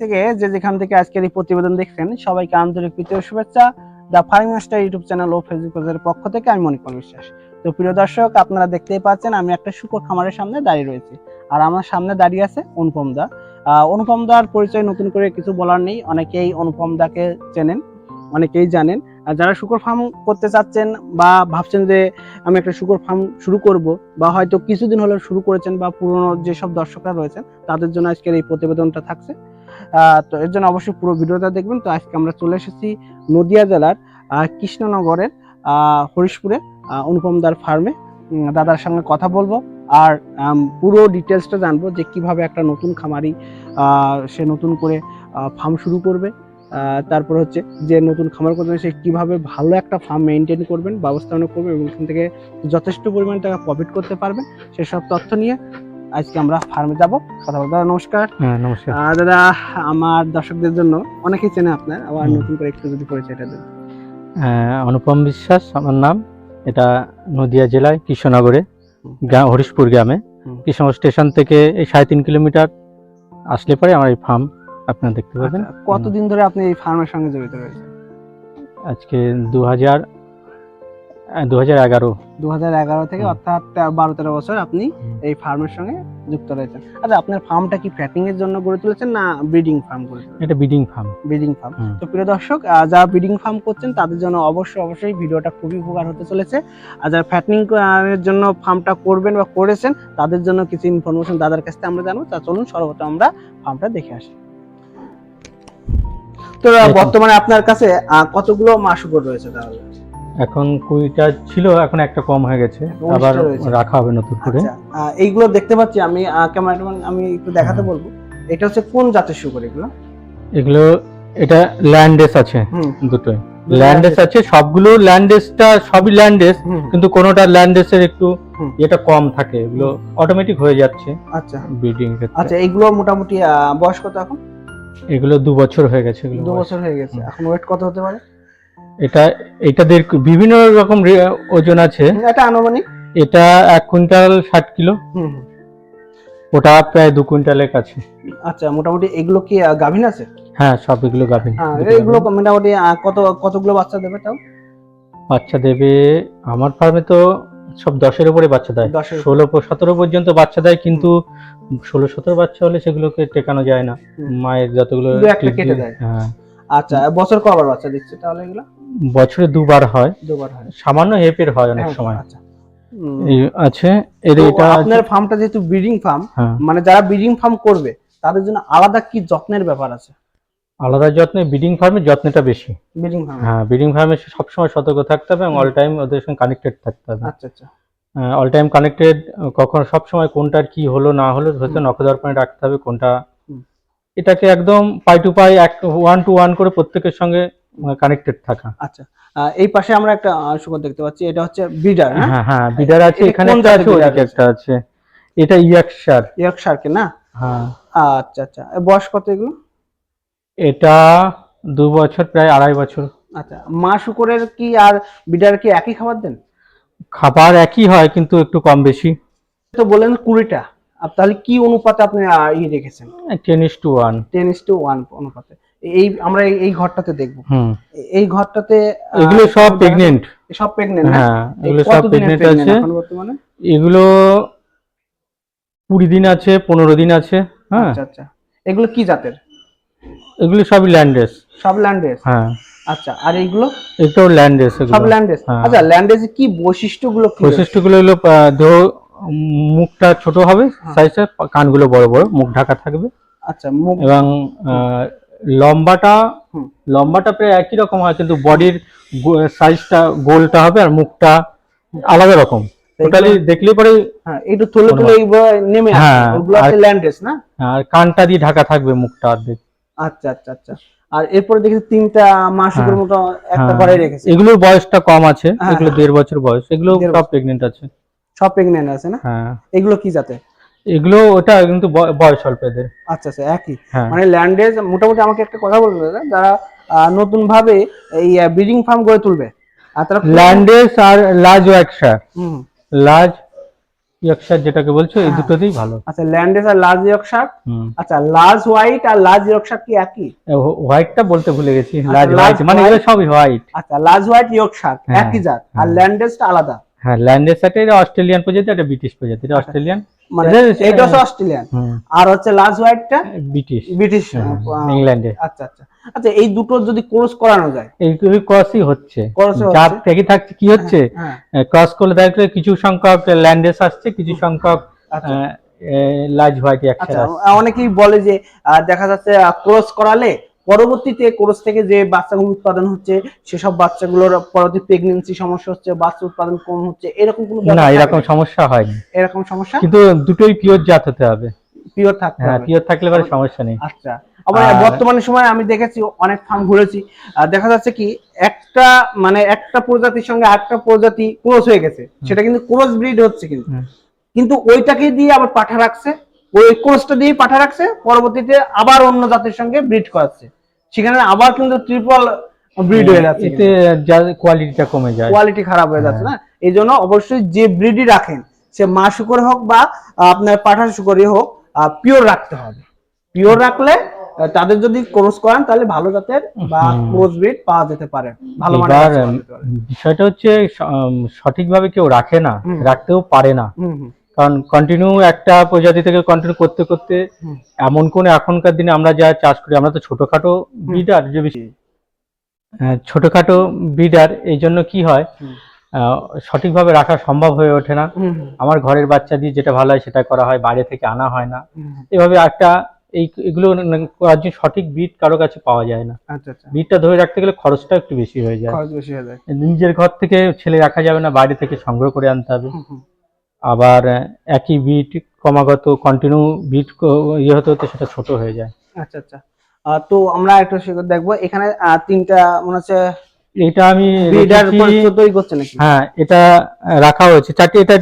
থেকে যে যেখান থেকে আজকের এই প্রতিবেদন দেখছেন, সবাইকে আন্তরিক প্রীতীয় শুভেচ্ছা। The farming master YouTube channel O Facebook পেজের পক্ষ থেকে আমি মনিকর বিশ্বাস। তো প্রিয় দর্শক, আপনারা দেখতেই পাচ্ছেন আমি একটা শুকর খামারের সামনে দাঁড়িয়ে রয়েছি। আর আমার সামনে দাঁড়িয়ে আছে অনুপম দা। অনুপম দার পরিচয় নতুন করে কিছু বলার নেই। অনেকেই অনুপম দাকে চেনেন, অনেকেই জানেন। যারা শুকর ফার্ম করতে চাচ্ছেন বা ভাবছেন যে আমি একটা শুকর ফার্ম শুরু করব বা হয়তো কিছুদিন হলো শুরু করেছেন বা পুরনো যেসব দর্শকরা রয়েছেন, তাদের জন্য আজকের এই প্রতিবেদনটা থাকছে। তো এর জন্য অবশ্যই পুরো ভিডিওটা দেখবেন। তো আজকে আমরা চলে এসেছি নদিয়া জেলার কৃষ্ণনগরের হরিশপুরে আহ, অনুপম দার ফার্মে দাদার সঙ্গে কথা বলব আর পুরো ডিটেলসটা জানব যে কীভাবে একটা নতুন খামারি সে নতুন করে ফার্ম শুরু করবে। তারপর হচ্ছে যে নতুন খামার করবেন সে কীভাবে ভালো একটা ফার্ম মেনটেন করবেন ব্যবস্থাপনা করবেন এবং এখান থেকে যথেষ্ট পরিমাণ টাকা প্রফিট করতে পারবেন সেসব তথ্য নিয়ে আজকে আমরা ফার্মে যাব। কথা দাদা নমস্কার। হ্যাঁ নমস্কার। দাদা আমার দর্শকদের জন্য অনেকেই চেনে আপনার আবার নতুন করে একটু যদি পরিচয়টা দেন। হ্যাঁ, অনুপম বিশ্বাস আমার নাম। এটা নদিয়া জেলায় কৃষ্ণনগরে গ্রাম হরিশপুর গ্রামে। কৃষ্ণনগর স্টেশন থেকে এই সাড়ে তিন কিলোমিটার আসলে পরে আমার এই ফার্ম আপনারা দেখতে পাবেন। আচ্ছা, কতদিন ধরে আপনি এই ফার্মের সঙ্গে জড়িত রয়েছেন? আজকে দু হাজার দু হাজার এগারো। দু হাজার এগারো থেকে অর্থাৎ বারো তেরো বছর আপনি। এই ফার্মের সঙ্গে যুক্ত রয়েছেন। আচ্ছা আপনার ফার্মটা কি ফ্যাটিং এর জন্য গড়ে তুলেছেন না ব্রিডিং ফার্ম গড়ে এটা বিডিং ফার্ম। Breeding farm. তো প্রিয় দর্শক যারা ব্রিডিং ফার্ম করছেন তাদের জন্য অবশ্যই অবশ্যই ভিডিওটা খুবই উপকার হতে চলেছে। আর যারা ফ্যাটনিং এর জন্য ফার্মটা করবেন বা করেছেন তাদের জন্য কিছু ইনফরমেশন দাদার কাছ থেকে আমরা জানব। তা চলুন সর্বপ্রথম আমরা ফার্মটা দেখে আসি। তো বর্তমানে আপনার কাছে কতগুলো মাসুকর রয়েছে তাহলে? এখন কুড়িটা ছিল এখন একটা কম হয়ে গেছে। আবার রাখা হবে নতুন করে। আচ্ছা এইগুলো দেখতে পাচ্ছি আমি ক্যামেরাম্যান আমি একটু দেখাতে বলব। এটা হচ্ছে কোন জাতের শুকর এগুলো? এগুলো এটা ল্যান্ডেস আছে দুটোই। ল্যান্ডেস আছে সবগুলো ল্যান্ডেসটা সবই ল্যান্ডেস কিন্তু কোনোটা ল্যান্ডেসের একটু। এটা কম থাকে। এগুলো অটোমেটিক হয়ে যাচ্ছে আচ্ছা। ব্রিডিং আচ্ছা এইগুলো মোটামুটি বয়স কত এখন? এগুলো দু বছর হয়ে গেছে এগুলো দু বছর হয়ে গেছে। এখন ওয়েট কত হতে পারে? এটা এটাদের বিভিন্ন রকম ওজন আছে। এটা আনুমানিক? এটা এক কুইন্টাল ষাট কিলো। ওটা প্রায় দু কুইন্টালের কাছে। আচ্ছা মোটামুটি এগুলো কি গাভীন আছে? হ্যাঁ সব এগুলো গাভিন। হ্যাঁ এগুলো। মোটামুটি কত কতগুলো বাচ্চা দেবে তাও? বাচ্চা দেবে আমার ফার্মে তো সব দশের উপরে বাচ্চা দেয়। ষোলো সতেরো পর্যন্ত বাচ্চা দেয় কিন্তু ষোলো সতেরো বাচ্চা হলে সেগুলোকে টেকানো যায় না। মায়ের যতগুলো একটা কেটে দেয়। হ্যাঁ। আচ্ছা বছর কবার বাচ্চা দিচ্ছে তাহলে এগুলো? বছরে দুবার হয়। দুবার হয়। সামান্য হেপের হয় অনেক হ্যাঁ, সময়। আচ্ছা। আছে এর এটা আপনার ফার্মটা যেহেতু ব্রিডিং ফার্ম হ্যাঁ। মানে যারা ব্রিডিং ফার্ম করবে তাদের জন্য আলাদা কি যত্নের ব্যাপার আছে? আলাদা যত্নে ব্রিডিং ফার্মে যত্নটা বেশি। ব্রিডিং ফার্ম হ্যাঁ ব্রিডিং ফার্মে সবসময় সতর্ক থাকতে হবে এবং অল টাইম ওদের সঙ্গে কানেক্টেড থাকতে হবে। আচ্ছা আচ্ছা। অল টাইম কানেক্টেড কখন সবসময় কোনটার কি হলো না হলো হয়তো নখদর্পণে রাখতে হবে কোনটা। এটাকে একদম পাই টু পাই এক ওয়ান টু ওয়ান করে প্রত্যেকের সঙ্গে কানেক্টেড থাকা। আচ্ছা এই পাশে আমরা একটা শুকর দেখতে পাচ্ছি এটা হচ্ছে ব্রিডার না হ্যাঁ হ্যাঁ বিডার আছে এখানে একটা আছে ওদিকে একটা আছে। এটা ইয়াকশার ইয়র্কশায়ারকে না? হ্যাঁ। আচ্ছা আচ্ছা বয়স কত এগুলো? এটা দু বছর প্রায় আড়াই বছর। আচ্ছা মা শুকরের কি আর বিডার কি একই খাবার দেন? খাবার একই হয় কিন্তু একটু কম বেশি। তো বলেন কুড়িটা। তাহলে কি অনুপাতে আপনি আহ, ই রেখেছেন ten is to one ten is to one অনুপাতে। এই আমরা এই- ঘরটাতে দেখব। এই ঘরটাতে এগুলো সব প্রেগনেন্ট সব প্রেগনেন্ট হ্যাঁ এগুলো সব প্রেগনেন্ট আছে? বর্তমানে? এগুলো কুড়ি দিন আছে পনেরো দিন আছে হ্যাঁ। আচ্ছা আচ্ছা। এগুলো কি জাতের? এগুলো সবই ল্যান্ডেস সব ল্যান্ডেস হ্যাঁ। আচ্ছা আর এইগুলো? এটাও ল্যান্ডেস সব ল্যান্ডেস। আচ্ছা ল্যান্ডেসে কি বৈশিষ্ট্যগুলো বৈশিষ্ট্যগুলো হলো মুখটা ছোট হবে হ্যাঁ। সাইজটা কানগুলো বড় বড় মুখ ঢাকা থাকবে। আচ্ছা মুখ এবং লম্বাটা লম্বাটা প্রায় একই রকম হয় কিন্তু বডির সাইজটা গোলটা হবে আর মুখটা আলাদা রকম। টোটালি দেখলে পরে হ্যাঁ একটু তুলে তুলে নেমে হ্যাঁ, ল্যান্ডেস না? আর কানটা দিয়ে ঢাকা থাকবে মুখটা অর্ধেক। আচ্ছা আচ্ছা আচ্ছা। আর এরপরে দেখি তিনটা মাসের হ্যাঁ। মতো একটা হ্যাঁ। ঘরে রেখেছে। এগুলোর বয়সটা কম আছে হ্যাঁ, এগুলো হ্যাঁ। দেড় বছর বয়স। এগুলো সব প্রেগনেন্ট আছে। সব প্রেগনেন্ট আছে না? হ্যাঁ। এগুলো কি জাতে? এগুলো ওটা কিন্তু বয়- বয়স অল্প এদের। আচ্ছা আচ্ছা একই। হ্যাঁ। মানে ল্যান্ডেজ মোটামুটি আমাকে একটা কথা বলবে দাদা যারা নতুন ভাবে এই ব্রিডিং ফার্ম গড়ে তুলবে আর তারা ল্যান্ডেস আর large Yorkshire hmm, large Yorkshire যেটাকে বলছো এই হ্যাঁ। দুটোতেই ভালো। আচ্ছা ল্যান্ডেস আর লার্জ ইয়র্কশায়ার হুম। আচ্ছা লার্জ হোয়াইট আর লার্জ ইয়র্কশায়ার কি একই? হোয়াইটটা বলতে ভুলে গেছি আচ্ছা, লার্জ হোয়াইট মানে এগুলো সবই হোয়াইট আচ্ছা লার্জ হোয়াইট ইয়র্কশায়ার হ্যাঁ, একই জাত আর। ল্যান্ডেসটা আলাদা। হ্যাঁ ল্যান্ডের সাথে এটা অস্ট্রেলিয়ান প্রজাতি এটা ব্রিটিশ প্রজাতি এটা অস্ট্রেলিয়ান মানে এটা- এটা অস্ট্রেলিয়ান আর হচ্ছে লার্জ হোয়াইটটা ব্রিটিশ ব্রিটিশ হ্যাঁ, ইংল্যান্ডে আচ্ছা আচ্ছা। আচ্ছা এই দুটো যদি ক্রস করানো যায়? ক্রসই হচ্ছে। জাত থেকে থাকছে কি হচ্ছে? হ্যাঁ। ক্রস করলে কিছু সংখ্যক ল্যান্ডেস আসছে কিছু সংখ্যক। লার্জ হোয়াইট একসাথে অনেকেই বলে যে দেখা যাচ্ছে ক্রস করালে পরবর্তীতে কোরস থেকে যে বাচ্চাগুলো উৎপাদন হচ্ছে সেসব বাচ্চাগুলোর পরবর্তী প্রেগনেন্সি সমস্যা হচ্ছে বাচ্চা উৎপাদন কম হচ্ছে এরকম কোনো না এরকম? সমস্যা হয়নি। এরকম সমস্যা? কিন্তু দুটোই পিওর জাত হতে হবে। পিওর থাকতে হ্যাঁ পিওর থাকলে পরে সমস্যা নেই। আচ্ছা। আবার বর্তমানে সময় আমি দেখেছি অনেক ফার্ম ঘুরেছি। দেখা যাচ্ছে কি একটা মানে একটা প্রজাতির সঙ্গে আরেকটা প্রজাতি ক্রস হয়ে গেছে। সেটা কিন্তু ক্রস ব্রিড হচ্ছে কিন্তু। কিন্তু ওইটাকে দিয়ে আবার পাঠা রাখছে ওই ক্রসটা দিয়ে পাঠা রাখছে পরবর্তীতে আবার অন্য জাতের সঙ্গে ব্রিড করাচ্ছে। সেখানে আবার কিন্তু ট্রিপল ব্রিড হয়ে যাচ্ছে এতে যা কোয়ালিটিটা কমে যায়। কোয়ালিটি খারাপ হয়ে যাচ্ছে না? এই জন্য অবশ্যই যে ব্রিডই রাখেন সে মা শুকর হোক বা আপনার পাঠা শুকরই হোক পিওর রাখতে হবে। পিওর রাখলে তাদের যদি ক্রস করান তাহলে ভালো জাতের বা। ক্রস ব্রিড পাওয়া যেতে পারে। ভালো মানের। বিষয়টা হচ্ছে সঠিকভাবে কেউ রাখে না রাখতেও পারে না। কারণ কন্টিনিউ একটা প্রজাতি থেকে কন্টিনিউ করতে করতে এমন কোন এখনকার দিনে আমরা যা চাষ করি আমরা তো ছোটখাটো ব্রিডার যে বেশি ছোটখাটো ব্রিডার এই জন্য কি হয় সঠিকভাবে রাখা সম্ভব হয়ে ওঠে না। আমার ঘরের বাচ্চা দিয়ে যেটা ভালো হয় সেটা করা হয় বাইরে থেকে আনা হয় না। এভাবে একটা এই এগুলো করার জন্য সঠিক বিট কারও কাছে পাওয়া যায় না। আচ্ছা আচ্ছা। ধরে রাখতে গেলে খরচটা একটু বেশি হয়ে যায়। নিজের ঘর থেকে ছেলে রাখা যাবে না বাইরে থেকে সংগ্রহ করে আনতে হবে। আবার একই বিট ক্রমাগত কন্টিনিউ বিট ইয়ে হতে হতে সেটা ছোট হয়ে যায়। আচ্ছা আচ্ছা। তো আমরা একটা দেখব। এখানে তিনটা মনে হচ্ছে এটা আমি করছে হ্যাঁ এটা রাখা হয়েছে। চারটে এটা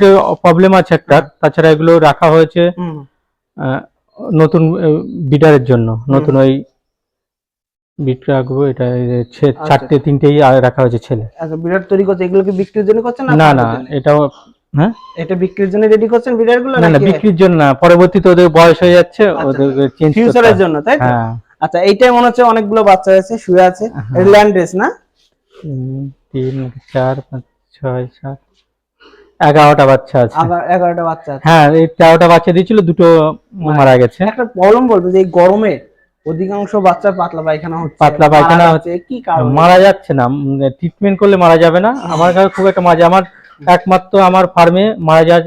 প্রবলেম আছে একটা। তাছাড়া এগুলো রাখা হয়েছে নতুন বিডারের জন্য। নতুন ওই বিট রাখব এটা আচ্ছা। চারটে তিনটেই আর রাখা হয়েছে ছেলে আচ্ছা বিরাট তৈরি করছে। এগুলো কি বিক্রির জন্য করছেন না না? এটাও হ্যাঁ? এটা বিক্রির জন্য রেডি করছেন না না বিক্রির জন্য না পরবর্তীতে ওদের বয়স হয়ে যাচ্ছে ওদের চেঞ্জ ফিউচারের জন্য তাই তো? হ্যাঁ। আচ্ছা এইটাই মনে হচ্ছে অনেকগুলো বাচ্চা আছে শুয়ে আছে। হ্যাঁ। ল্যান্ড রেস না? তিন তিন চার পাঁচ ছয় সাত এগারোটা বাচ্চা আছে। এগারোটা বাচ্চা হ্যাঁ এই তেরোটা বাচ্চা দিয়েছিল দুটো মারা গেছে। একটা প্রবলেম বলব যে এই গরমে অধিকাংশ বাচ্চার পাতলা পায়খানা হচ্ছে। পাতলা পায়খানা যাচ্ছে, কি কারণে? মারা যাচ্ছে না ট্রিটমেন্ট করলে মারা যাবে না। আমার কাছে খুব একটা মাঝে আমার একমাত্র আমার ফার্মে মারা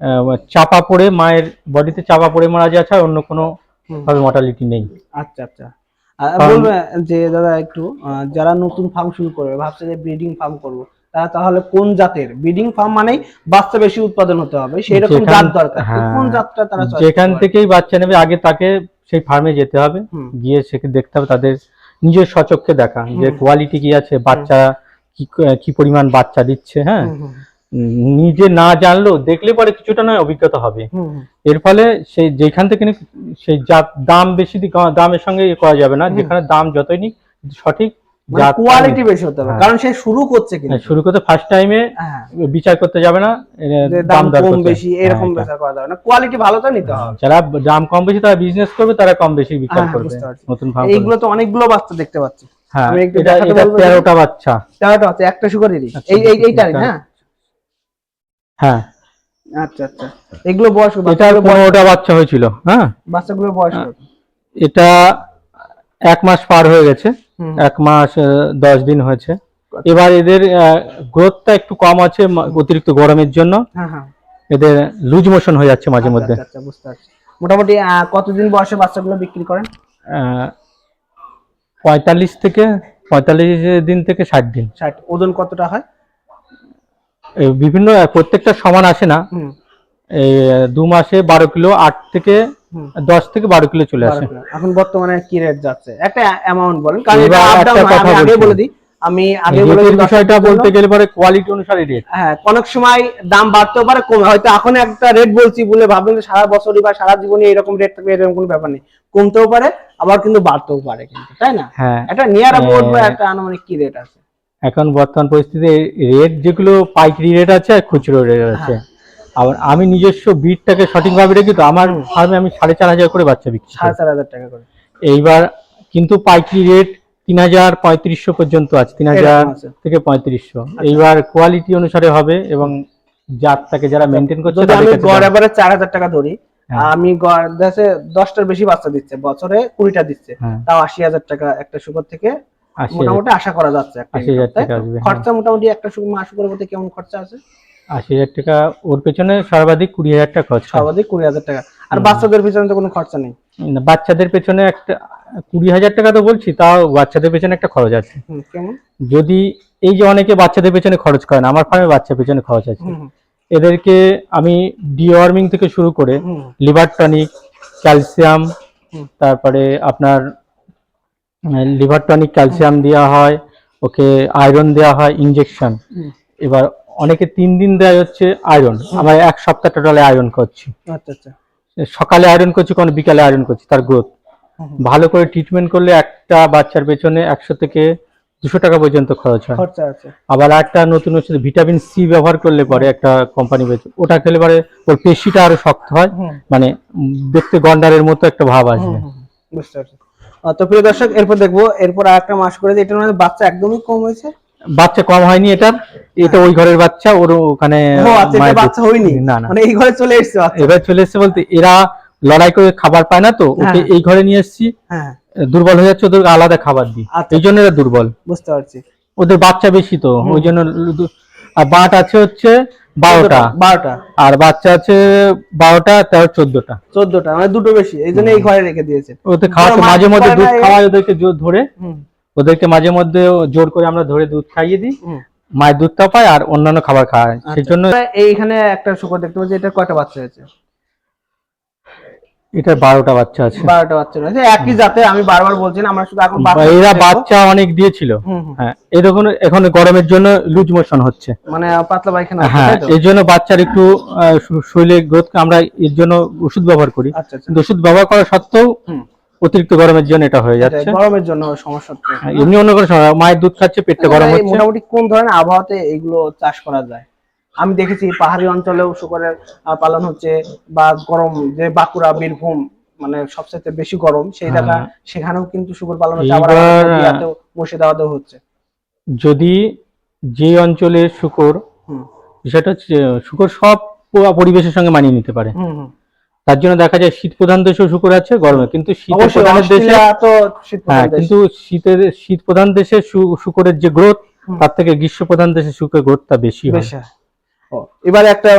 আহ, চাপা পড়ে মায়ের বডিতে চাপা পড়ে মারা যাচ্ছে আর অন্য কোনো ভাবে মর্টালিটি নেই। আচ্ছা আচ্ছা। বলবে যে দাদা একটু যারা নতুন ফার্ম শুরু করবে ভাবছে যে ব্রিডিং ফার্ম করব তারা তাহলে কোন জাতের? ব্রিডিং ফার্ম মানেই বাচ্চা বেশি উৎপাদন হতে হবে সেই রকম জাত দরকার। হ্যাঁ, কোন জাতটা তারা যেখান থেকেই বাচ্চা নেবে আগে তাকে সেই ফার্মে যেতে হবে গিয়ে সেখানে দেখতে হবে তাদের নিজের সচক্ষে দেখা যে কোয়ালিটি কি আছে বাচ্চা কি কি পরিমাণ বাচ্চা দিচ্ছে হ্যাঁ? নিজে না জানলেও দেখলে পরে কিছুটা নয় অভিজ্ঞতা হবে। এর ফলে সেই যেখান থেকে সেই জাত দাম বেশি দামের সঙ্গে ইয়ে করা যাবে না যেখানে দাম যতই নিক সঠিক মানে কোয়ালিটি বেশি হতে হবে হ্যাঁ। কারণ সে শুরু করছে কিন্তু শুরু করতে ফার্স্ট টাইমে হ্যাঁ। বিচার করতে যাবে না দাম কম বেশি হ্যাঁ, এরকম বিচার করা যাবে না। কোয়ালিটি ভালো তো নিতে হবে। যারা দাম কম বেশি তারা বিজনেস করবে তারা কম বেশি বিচার হ্যাঁ, করবে। নতুন এইগুলো তো অনেকগুলো বাচ্চা দেখতে পাচ্ছি। হ্যাঁ এটা এটা বাচ্চা। তেরোটা আছে একটা সুগার আচ্ছা, এই এই এইটারই না হ্যাঁ? আচ্ছা আচ্ছা। এগুলো বয়স এটা বাচ্চা হয়েছিল হ্যাঁ? বাচ্চাগুলোর বয়স এটা এক মাস পার হয়ে গেছে। এক মাস দশ দিন হয়েছে। এবার এদের গ্রোথটা একটু কম আছে অতিরিক্ত গরমের জন্য। হ্যাঁ হ্যাঁ। এদের লুজ মোশন হয়ে যাচ্ছে মাঝে আচ্ছা, মধ্যে। আচ্ছা, আচ্ছা, মোটামুটি কতদিন বয়সে বাচ্চাগুলো বিক্রি করেন? আহ, পঁয়তাল্লিশ থেকে পঁয়তাল্লিশ দিন থেকে ষাট দিন। ষাট। ওজন কতটা হয়? এই বিভিন্ন প্রত্যেকটা সমান আসে না। দু মাসে বারো কিলো আট থেকে দশ থেকে বারো কিলো চলে আসে। এখন বর্তমানে কি রেট যাচ্ছে? একটা অ্যামাউন্ট বলেন কারণ আমি আগে বলে দিই আমি আগে বলে রেটের দিই বিষয়টা বলতে গেলে পরে কোয়ালিটি অনুসারে রেট হ্যাঁ অনেক সময় দাম বাড়তেও পারে কমে। হয়তো এখন একটা রেট বলছি বলে ভাববেন সারা বছরই বা সারা জীবনে এরকম রেট থাকবে এরকম কোনো ব্যাপার নেই। কমতেও পারে আবার কিন্তু বাড়তেও পারে কিন্তু তাই না? হ্যাঁ। একটা নিয়ার অ্যাবাউট বা হ্যাঁ। একটা আনুমানিক কি রেট আছে? এখন বর্তমান পরিস্থিতিতে রেট যেগুলো পাইকারি রেট আছে আর খুচরো রেট আছে। আবার আমি নিজস্ব ব্রিডটাকে সঠিকভাবে রেখে তো আমার। ফার্মে আমি সাড়ে চার হাজার করে বাচ্চা বিক্রি সাড়ে চার হাজার টাকা করে। এইবার কিন্তু পাইকারি রেট তিন হাজার পঁয়ত্রিশশো পর্যন্ত আছে তিন হাজার থেকে পঁয়ত্রিশশো। এইবার কোয়ালিটি অনুসারে হবে এবং জাতটাকে যারা মেনটেন করছে যদি আমি গড় এবারে চার হাজার টাকা ধরি হ্যাঁ। আমি গড় দেশে দশটার বেশি বাচ্চা দিচ্ছে বছরে কুড়িটা দিচ্ছে। হ্যাঁ। তাও আশি হাজার টাকা একটা শুকর থেকে মোটামুটি আশা করা যাচ্ছে হ্যাঁ। খরচা মোটামুটি একটা মাস করে বলতে কেমন খরচা আছে? আশি হাজার টাকা ওর পেছনে সর্বাধিক কুড়ি হাজার টাকা খরচ। সর্বাধিক কুড়ি হাজার টাকা। আর বাচ্চাদের পিছনে তো কোনো খরচা নেই। বাচ্চাদের পেছনে একটা কুড়ি হাজার টাকা তো বলছি তাও বাচ্চাদের পেছনে একটা খরচ আছে। কেমন? যদি এই যে অনেকে বাচ্চাদের পেছনে খরচ করে না আমার ফার্মে বাচ্চার পেছনে খরচ আছে। এদেরকে আমি ডিওয়ার্মিং থেকে শুরু করে লিভার টনিক ক্যালসিয়াম তারপরে আপনার লিভার টনিক ক্যালসিয়াম দেওয়া হয় ওকে আয়রন দেওয়া হয় ইঞ্জেকশন এবার অনেকে তিন দিন দেয় হচ্ছে আয়রন আমরা এক সপ্তাহ টোটালে আয়রন করছি আচ্ছা আচ্ছা। সকালে আয়রন করছি কোনো বিকালে আয়রন করছি তার গ্রোথ। ভালো করে ট্রিটমেন্ট করলে একটা বাচ্চার পেছনে একশো থেকে দুশো টাকা পর্যন্ত খরচ হয়। আবার একটা নতুন হচ্ছে ভিটামিন সি ব্যবহার করলে পরে একটা কোম্পানি ওটা খেলে পরে ওর পেশিটা আরও শক্ত হয়। মানে দেখতে গন্ডারের মতো একটা ভাব আসবে। বুঝতে পারছি। তো প্রিয় দর্শক এরপর দেখব এরপর আর একটা মাস করে এটার মধ্যে বাচ্চা একদমই কম হয়েছে। বাচ্চা কম হয়নি এটার এটা ওই ঘরের বাচ্চা ওর ওখানে আচ্ছা বাচ্চা হয়নি? না না। মানে এই ঘরে চলে এসছে এবার চলে এসছে বলতে এরা লড়াই করে খাবার পায় না তো ওকে হ্যাঁ। এই ঘরে নিয়ে এসেছি। হ্যাঁ। দুর্বল হয়ে যাচ্ছে ওদেরকে আলাদা খাবার দিই। আচ্ছা। এই জন্য এরা দুর্বল। বুঝতে পারছি। ওদের বাচ্চা বেশি তো ওই জন্য আর বাট আছে হচ্ছে বারোটা। বারোটা। আর বাচ্চা আছে বারোটা তেরো চোদ্দটা। চোদ্দটা মানে দুটো বেশি এই জন্য এই ঘরে রেখে দিয়েছে। ওদের খাওয়াতে মাছ মাঝে মধ্যে দুধ খাওয়াই ওদেরকে জোর ধরে। হুম, ওদেরকে মাঝে মধ্যে জোর করে আমরা ধরে দুধ খাইয়ে দিই। মায়ের দুধটা পায় আর অন্যান্য খাবার খায় সেই আচ্ছা। জন্য এইখানে একটা শুকর দেখতে পাচ্ছি এটা কয়টা বাচ্চা হয়েছে? এটার বারোটা বাচ্চা আছে। বারোটা বাচ্চা রয়েছে একই জাতে আমি বারবার বলছি না আমরা শুধু এখন এরা বাচ্চা অনেক দিয়েছিল। হ্যাঁ এরকম এখন গরমের জন্য লুজ মোশন হচ্ছে। মানে পাতলা পায়খানা হ্যাঁ এর জন্য বাচ্চার একটু শরীরে গ্রোথ আমরা এর জন্য ওষুধ ব্যবহার করি। আচ্ছা আচ্ছা। কিন্তু ওষুধ ব্যবহার করা সত্ত্বেও। অতিরিক্ত গরমের জন্য এটা হয়ে যাচ্ছে। গরমের জন্য সমস্যা হ্যাঁ, এমনি অন্য কোনো সময় মায়ের দুধ খাচ্ছে পেটটা গরম হচ্ছে। মোটামুটি কোন ধরনের আবহাওয়াতে এগুলো চাষ করা যায়? আমি দেখেছি পাহাড়ি অঞ্চলেও শুকরের পালন হচ্ছে বা গরম যে বাঁকুড়া বীরভূম মানে সবচেয়ে বেশি গরম সেই জায়গা হ্যাঁ। সেখানেও কিন্তু শুকর পালন হচ্ছে আবার মুর্শিদাবাদেও হচ্ছে। যদি যে অঞ্চলে শুকর সেটা হচ্ছে শুকর সব পরিবেশের সঙ্গে মানিয়ে নিতে পারে। তার জন্য দেখা যায় শীত প্রধান দেশেও শুকর আছে গরমে। কিন্তু শীত প্রধান দেশে হ্যাঁ কিন্তু শীতের শীত প্রধান দেশে শুকরের যে গ্রোথ তার থেকে গ্রীষ্ম প্রধান দেশে শুকরের গ্রোথটা বেশি হয়। হ্যাঁ। এবারে একটা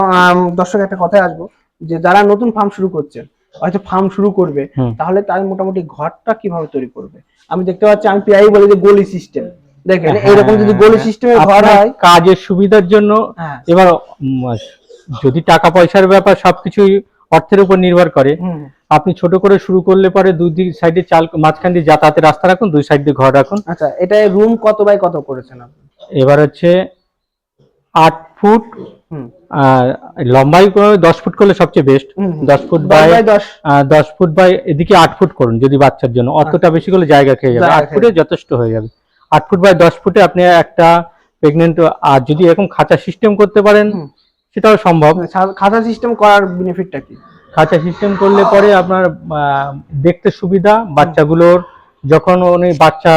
দর্শক একটা কথায় আসব যে যারা নতুন ফার্ম শুরু করছে হয়তো ফার্ম শুরু করবে তাহলে তার মোটামুটি ঘরটা কীভাবে তৈরি করবে? আমি দেখতে পাচ্ছি আমি প্রায়ই বলি যে গলি সিস্টেম দেখেন হ্যাঁ, এইরকম যদি গলি সিস্টেমে ঘর হয় কাজের সুবিধার জন্য হ্যাঁ। এবার যদি টাকা পয়সার ব্যাপার সবকিছুই অর্থের উপর নির্ভর করে। আপনি ছোট করে শুরু করলে পরে দুই দিক সাইডে চাল মাঝখান দিয়ে যাতায়াতের রাস্তা রাখুন দুই সাইড দিয়ে ঘর রাখুন। আচ্ছা এটা রুম কত বাই কত করেছেন আপনি এবার হচ্ছে আট ফুট লম্বাই দশ ফুট করলে সবচেয়ে বেস্ট দশ ফুট বাই দশ। দশ ফুট বাই এদিকে আট ফুট করুন যদি বাচ্চার জন্য। অতটা বেশি করলে জায়গা খেয়ে যাবে। আট ফুটে যথেষ্ট হয়ে যাবে। আট ফুট বাই দশ ফুটে আপনি একটা প্রেগনেন্ট আর যদি এরকম খাঁচা সিস্টেম করতে পারেন। সেটাও সম্ভব। খাঁচা সিস্টেম করার বেনিফিটটা কি? খাঁচা সিস্টেম করলে পরে আপনার দেখতে সুবিধা বাচ্চাগুলোর। যখন উনি বাচ্চা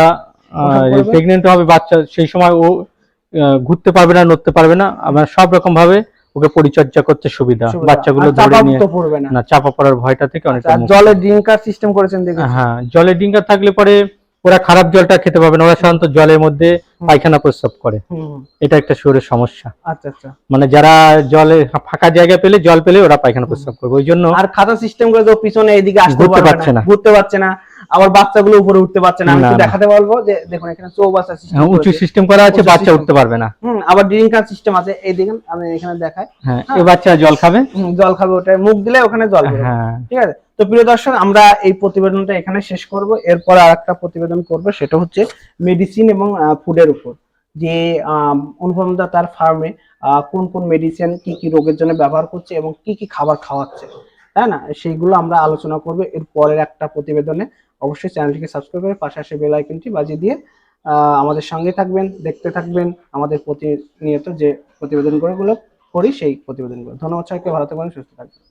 প্রেগনেন্ট হবে বাচ্চা সেই সময় ও ঘুরতে পারবে না নড়তে পারবে না। আপনার সব রকম ভাবে ওকে পরিচর্যা করতে সুবিধা। বাচ্চাগুলো ধরে চাপা নিয়ে না। চাপা পড়ার ভয়টা থেকে অনেকটা আর মুক্ত। জলে ড্রিঙ্কার সিস্টেম করেছেন দেখেন হ্যাঁ জলের ডিঙ্কা থাকলে পরে ওরা খারাপ জলটা খেতে পারবে না ওরা সাধারণত জলের মধ্যে পায়খানা প্রস্রাব করে। এটা একটা শরীরের সমস্যা। আচ্ছা আচ্ছা। মানে যারা জলে ফাঁকা জায়গা পেলে জল পেলে ওরা পায়খানা প্রস্রাব করবে। ওই জন্য আর খাতা সিস্টেম করে তো পিছনে এদিকে আসতে পারছে না। ঘুরতে পারছে না। আবার বাচ্চাগুলো উপরে উঠতে পারছে না। আমি দেখাতে বলব যে দেখুন এখানে চৌবাচ্চা সিস্টেম হ্যাঁ, উঁচু সিস্টেম করা আছে বাচ্চা উঠতে পারবে না। হুম আবার ড্রিঙ্কার সিস্টেম আছে। এই দেখেন আমি এখানে দেখাই। হ্যাঁ এই বাচ্চা জল খাবে? জল খাবে ওটা মুখ দিলে ওখানে জল। হ্যাঁ। ঠিক আছে? তো প্রিয় দর্শক, আমরা এই প্রতিবেদনটা এখানে শেষ করব। এরপর আর একটা প্রতিবেদন করব, সেটা হচ্ছে মেডিসিন এবং ফুডের উপর। যে অনুপমদা তার ফার্মে কোন কোন মেডিসিন কি কি রোগের জন্য ব্যবহার করছে এবং কি কি খাবার খাওয়াচ্ছে, তাই না? সেইগুলো আমরা আলোচনা করব। এর পরের একটা প্রতিবেদনে অবশ্যই চ্যানেলটিকে সাবস্ক্রাইব করে পাশে আসে বেল আইকনটি বাজিয়ে দিয়ে আমাদের সঙ্গে থাকবেন, দেখতে থাকবেন, আমাদের প্রতিনিয়ত যে প্রতিবেদনগুলো করি, সেই প্রতিবেদনগুলো। ধন্যবাদ সবাইকে, ভালো থাকবেন, সুস্থ থাকবেন।